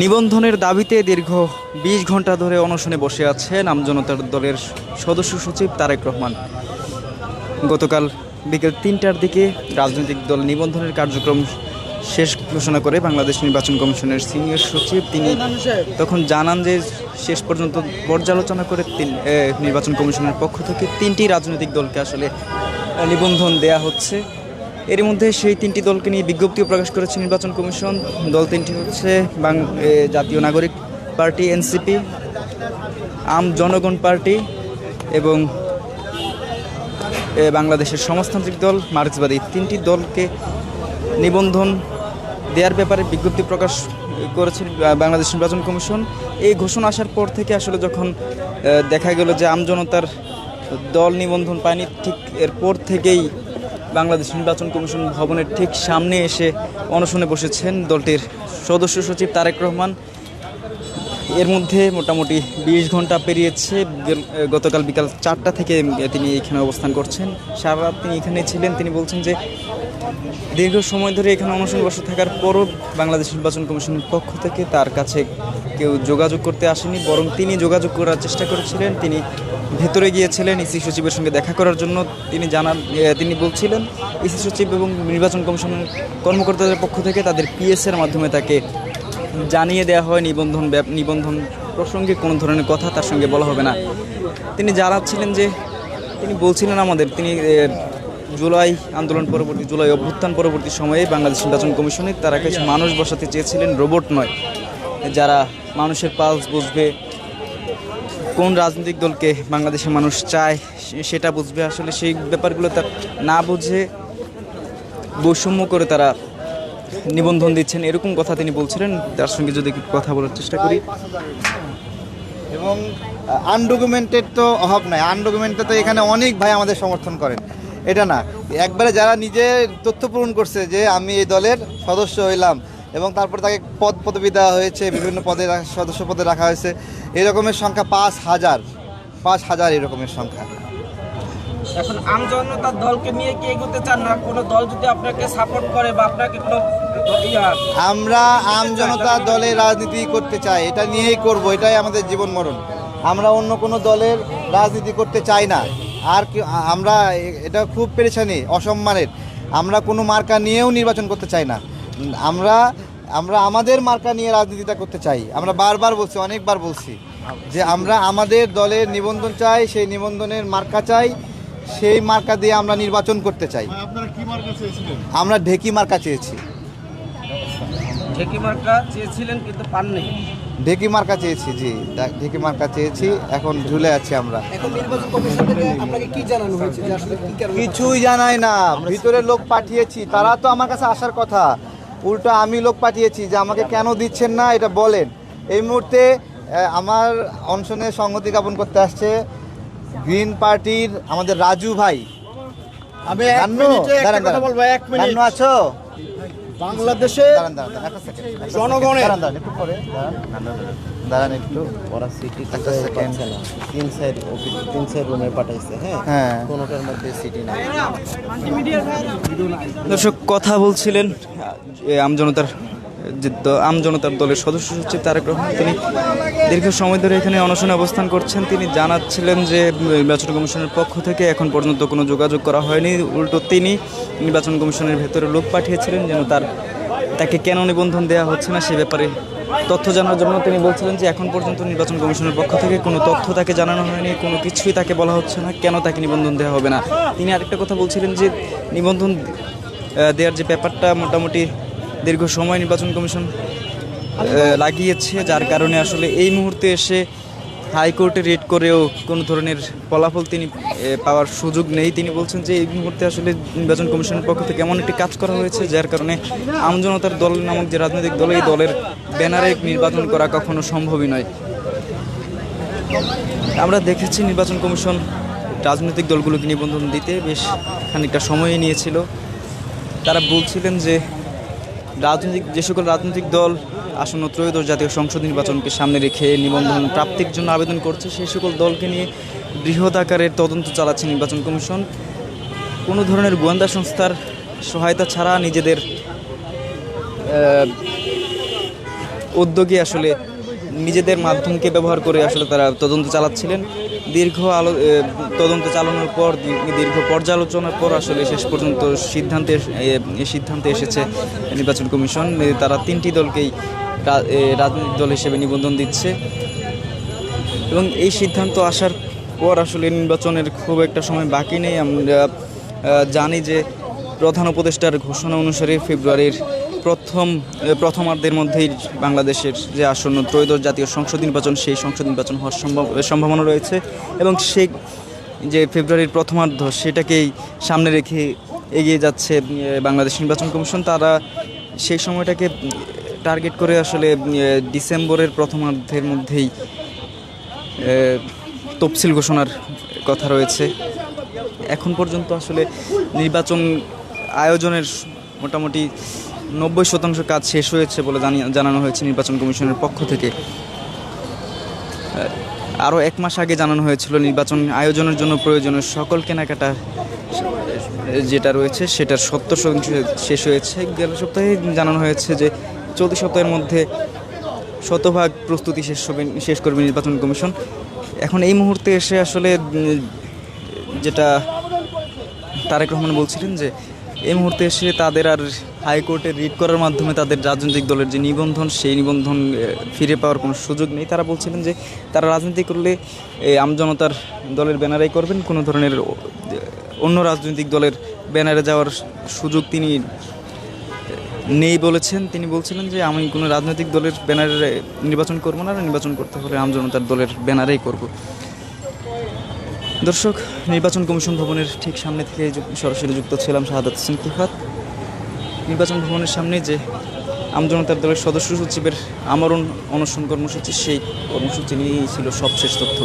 নিবন্ধনের দাবিতে দীর্ঘ বিশ ঘণ্টা ধরে অনশনে বসে আছে নামজনতার দলের সদস্য সচিব তারেক রহমান। গতকাল বিকেল তিনটার দিকে রাজনৈতিক দল নিবন্ধনের কার্যক্রম শেষ ঘোষণা করে বাংলাদেশ নির্বাচন কমিশনের সিনিয়র সচিব তিনি তখন জানান যে শেষ পর্যন্ত পর্যালোচনা করে তিন নির্বাচন কমিশনের পক্ষ থেকে তিনটি রাজনৈতিক দলকে আসলে নিবন্ধন দেয়া হচ্ছে। এর মধ্যে সেই তিনটি দলকে নিয়ে বিজ্ঞপ্তিও প্রকাশ করেছে নির্বাচন কমিশন। দল তিনটি হচ্ছে জাতীয় নাগরিক পার্টি, এনসিপি, আম জনগণ পার্টি এবং বাংলাদেশের সমাজতান্ত্রিক দল, মার্ক্সবাদী। তিনটি দলকে নিবন্ধন দেওয়ার ব্যাপারে বিজ্ঞপ্তি প্রকাশ করেছে বাংলাদেশ নির্বাচন কমিশন। এই ঘোষণা আসার পর থেকে আসলে যখন দেখা গেল যে আমজনতার দল নিবন্ধন পায়নি, ঠিক এরপর থেকেই বাংলাদেশ নির্বাচন কমিশন ভবনের ঠিক সামনে এসে অনশনে বসেছেন দলটির সদস্য সচিব তারেক রহমান। এর মধ্যে মোটামুটি বিশ ঘণ্টা পেরিয়েছে। গতকাল বিকাল চারটা থেকে তিনি এখানে অবস্থান করছেন। সারা রাত তিনি এখানে ছিলেন। তিনি বলছেন যে, দীর্ঘ সময় ধরে এখানে অনশন বসে থাকার পরও বাংলাদেশ নির্বাচন কমিশনের পক্ষ থেকে তার কাছে কেউ যোগাযোগ করতে আসেনি, বরং তিনি যোগাযোগ করার চেষ্টা করেছিলেন। তিনি ভেতরে গিয়েছিলেন ইসি সচিবের সঙ্গে দেখা করার জন্য। তিনি জানান তিনি বলছিলেন, ইসি সচিব এবং নির্বাচন কমিশনের কর্মকর্তাদের পক্ষ থেকে তাদের পিএস এর মাধ্যমে তাকে জানিয়ে দেওয়া হয় নিবন্ধন নিবন্ধন প্রসঙ্গে কোনো ধরনের কথা তার সঙ্গে বলা হবে না। তিনি জানাচ্ছিলেন যে, তিনি বলছিলেন আমাদের, তিনি জুলাই আন্দোলন পরবর্তী, জুলাই অভ্যুত্থান পরবর্তী সময়ে বাংলাদেশ নির্বাচন কমিশনে তারা কিছু মানুষ বসাতে চেয়েছিলেন, রোবট নয়। যারা মানুষের পালস বুঝবে, কোন রাজনৈতিক দলকে বাংলাদেশের মানুষ চায় সেটা বুঝবে। আসলে সেই ব্যাপারগুলো তার না বুঝে বৈষম্য করে তারা নিবন্ধন দিচ্ছেন, এরকম কথা তিনি বলছিলেন, তার সঙ্গে যদি কথা বলার চেষ্টা করি। এবং আনডকুমেন্টেড তো অভাব নাই আনডকুমেন্টেড তো এখানে অনেক ভাই আমাদের সমর্থন করেন। এটা না, একবারে যারা নিজে তথ্য পূরণ করছে যে আমি এই দলের সদস্য হইলাম, এবং তারপর তাকে পদ পদবি দেওয়া হয়েছে, বিভিন্ন পদে সদস্য পদে রাখা হয়েছে, এরকমের সংখ্যা পাঁচ হাজার পাঁচ হাজার এরকমের সংখ্যা। এখন আমজনতার দলকে নিয়ে কি এগোতে চান না? কোনো দল যদি আপনাকে সাপোর্ট করে বা আপনাকে কোনো আমরা আম জনতা দলে রাজনীতি করতে চাই, এটা নিয়েই করব, এটাই আমাদের জীবন মরণ। আমরা অন্য কোনো দলের রাজনীতি করতে চাই না। আর কি, আমরা এটা খুব পেরেছানি অসম্মানের। আমরা কোনো মার্কা নিয়েও নির্বাচন করতে চাই না। আমরা আমরা আমাদের মার্কা নিয়ে রাজনীতিটা করতে চাই। আমরা বারবার বলছি, অনেকবার বলছি যে আমরা আমাদের দলের নিবন্ধন চাই, সেই নিবন্ধনের মার্কা চাই। সেই মার্কা দিয়ে আমরা নির্বাচন করতে চাই। আমরা ঢেকি মার্কা চেয়েছি। ঢেকি মার্কা চেয়েছিলেন কিন্তু পাননি। ঢেকি মার্কা চেয়েছি জি। ঢেকি মার্কা চেয়েছি এখন ঝুলে আছি আমরা। এখন নির্বাচন কমিশন থেকে আপনাকে কি জানানো হয়েছে যে আসলে কি কারণে? কিছুই জানাই না। ভিতরে লোক পাঠিয়েছি তারা তো আমার কাছে আসার কথা। উল্টো আমি লোক পাঠিয়েছি যে আমাকে কেন দিচ্ছেন না এটা বলেন। এই মুহূর্তে আমার অনশনে সংহতি জ্ঞাপন করতে আসছে। গ্রিন পার্টির আমাদের রাজু ভাই। আমি কথা। বলব এক মিনিট। আছো? বাংলাদেশে। জনগণের- দাঁড়ান একটু ওরা সিটি তিন সাইড অফিস তিন সাইড রুমে পাঠাইছে হ্যাঁ? হ্যাঁ। কোনোটার মধ্যে সিটি নাই। দর্শক কথা বলছিলেন এ, আমজনতার যে আমজনতার দলের সদস্য সচিব তারেক রহমান, তিনি দীর্ঘ সময় ধরে এখানে অনশনে অবস্থান করছেন। তিনি জানাচ্ছিলেন যে, নির্বাচন কমিশনের পক্ষ থেকে এখন পর্যন্ত কোনো যোগাযোগ করা হয়নি। উল্টো তিনি নির্বাচন কমিশনের ভেতরে লোক পাঠিয়েছিলেন যেন তার, তাকে কেন নিবন্ধন দেওয়া হচ্ছে না সে ব্যাপারে তথ্য জানার জন্য তিনি বলছিলেন যে, এখন পর্যন্ত নির্বাচন কমিশনের পক্ষ থেকে কোনো তথ্য তাকে জানানো হয়নি, কোনো কিছুই তাকে বলা হচ্ছে না, কেন তাকে নিবন্ধন দেওয়া হবে না। তিনি আরেকটা কথা বলছিলেন যে, নিবন্ধন দেওয়ার যে ব্যাপারটা মোটামুটি দীর্ঘ সময় নির্বাচন কমিশন লাগিয়েছে, যার কারণে আসলে এই মুহূর্তে এসে হাইকোর্টে রেড করেও কোনো ধরনের ফলাফল তিনি পাওয়ার সুযোগ নেই। তিনি বলছেন যে এই মুহূর্তে আসলে নির্বাচন কমিশনের পক্ষ থেকে এমন একটি কাজ করা হয়েছে, যার কারণে আমজনতার দল নামক যে রাজনৈতিক দল, এই দলের ব্যানারে নির্বাচন করা কখনো সম্ভবই নয়। আমরা দেখেছি নির্বাচন কমিশন রাজনৈতিক দলগুলোকে নিবন্ধন দিতে বেশ খানিকটা সময় নিয়েছিল। তারা বলছিলেন যে রাজনৈতিক যে সকল রাজনৈতিক দল আসন্ন ত্রয়োদশ জাতীয় সংসদ নির্বাচনকে সামনে রেখে নিবন্ধন প্রাপ্তির জন্য আবেদন করছে, সেই সকল দলকে নিয়ে বৃহৎ আকারের তদন্ত চালাচ্ছে নির্বাচন কমিশন। কোনো ধরনের গোয়েন্দা সংস্থার সহায়তা ছাড়া নিজেদের উদ্যোগে আসলে নিজেদের মাধ্যমকে ব্যবহার করে আসলে তারা তদন্ত চালাচ্ছিলেন। দীর্ঘ আলো তদন্ত চালানোর পর দীর্ঘ পর্যালোচনার পর আসলে শেষ পর্যন্ত সিদ্ধান্তে সিদ্ধান্তে এসেছে নির্বাচন কমিশন। তারা তিনটি দলকেই রাজনৈতিক দল হিসেবে নিবন্ধন দিচ্ছে। এবং এই সিদ্ধান্ত আসার পর আসলে নির্বাচনের খুব একটা সময় বাকি নেই। আমরা জানি যে প্রধান উপদেষ্টার ঘোষণা অনুসারে ফেব্রুয়ারির প্রথম প্রথমার্ধের মধ্যেই বাংলাদেশের যে আসন্ন ত্রয়োদশ জাতীয় সংসদ নির্বাচন, সেই সংসদ নির্বাচন হওয়ার সম্ভব সম্ভাবনা রয়েছে এবং সেই যে ফেব্রুয়ারির প্রথমার্ধ সেটাকেই সামনে রেখে এগিয়ে যাচ্ছে বাংলাদেশ নির্বাচন কমিশন। তারা সেই সময়টাকে টার্গেট করে আসলে ডিসেম্বরের প্রথমার্ধের মধ্যেই তফসিল ঘোষণার কথা রয়েছে। এখন পর্যন্ত আসলে নির্বাচন আয়োজনের মোটামুটি নব্বই শতাংশ কাজ শেষ হয়েছে বলে জানি- জানানো হয়েছে নির্বাচন কমিশনের পক্ষ থেকে। আরও এক মাস আগে জানানো হয়েছিল নির্বাচন আয়োজনের জন্য প্রয়োজনীয় সকল কেনাকাটা যেটা রয়েছে সেটার সত্তর শতাংশ শেষ হয়েছে। গেল সপ্তাহে জানানো হয়েছে যে চলতি সপ্তাহের মধ্যে শতভাগ প্রস্তুতি শেষ হবে শেষ করবে নির্বাচন কমিশন। এখন এই মুহূর্তে এসে আসলে যেটা তারেক রহমান বলছিলেন যে এই মুহূর্তে এসে তাদের আর হাইকোর্টে রিট করার মাধ্যমে তাদের রাজনৈতিক দলের যে নিবন্ধন, সেই নিবন্ধন ফিরে পাওয়ার কোনো সুযোগ নেই। তারা বলছিলেন যে তারা রাজনীতি করলে আমজনতার দলের ব্যানারেই করবেন। কোনো ধরনের অন্য রাজনৈতিক দলের ব্যানারে যাওয়ার সুযোগ তিনি নেই বলেছেন। তিনি বলছিলেন যে, আমি কোনো রাজনৈতিক দলের ব্যানারে নির্বাচন করব না। নির্বাচন করতে হলে আমজনতার দলের ব্যানারেই করব। দর্শক, নির্বাচন কমিশন ভবনের ঠিক সামনে থেকে সরাসরি যুক্ত ছিলাম শাহাদাত হোসেন কিফাত। নির্বাচন ভবনের সামনে যে আমজনতার দলের সদস্য সচিবের আমরণ অনশন কর্মসূচি, সেই কর্মসূচি নিয়েই ছিল সবশেষ তথ্য।